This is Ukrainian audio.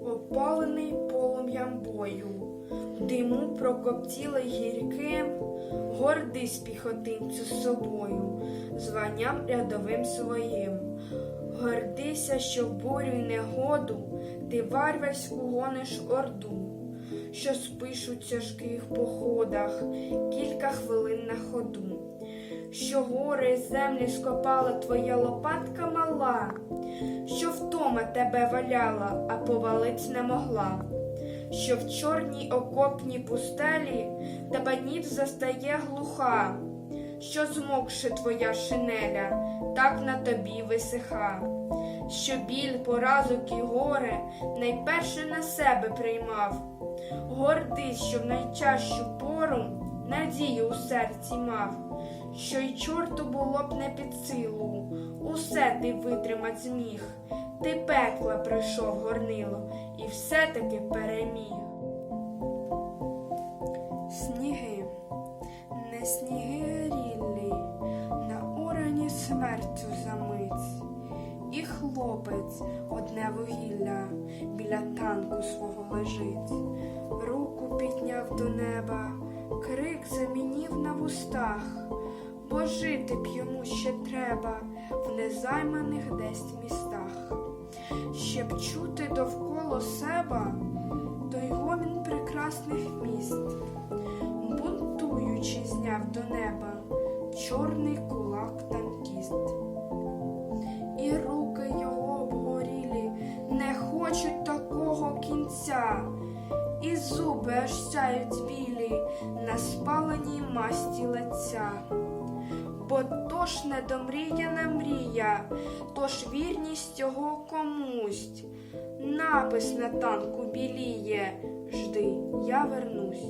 опалений полум'ям бою, диму прокоптілий гірким, гордий піхотинцю з собою, званням рядовим своїм. Гордися, що бурю й негоду ти варварську гониш орду, що спиш у тяжких походах кілька хвилин на ходу, що гори землі скопала твоя лопатка мала, що тебе валяла, а повалить не могла, що в чорній окопній пустелі тебе ніч застає глуха, що змокше твоя шинеля, так на тобі висиха, що біль, поразок і горе найперше на себе приймав. Гордись, що в найтяжчу пору надію у серці мав, що й чорту було б не під силу, усе ти витримать зміг. Ти пекла пройшов горнило і все-таки переміг. Сніги, не сніги ріллі, на урані смертю замить. І хлопець одне вугілля біля танку свого лежить, руку підняв до неба, крик замінів на вустах, бо жити б йому ще треба в незайманих десь містах, щоб чути довкола себе той гомін прекрасних міст, бунтуючи, зняв до неба чорний кулак танкіст і руки його обгорілі не хочуть такого кінця, і зуби аж сяють білі на спаленій масті лиця. Бо то ж недомріяна мрія, тож вірність його комусь. Напис на танку біліє, жди, я вернусь.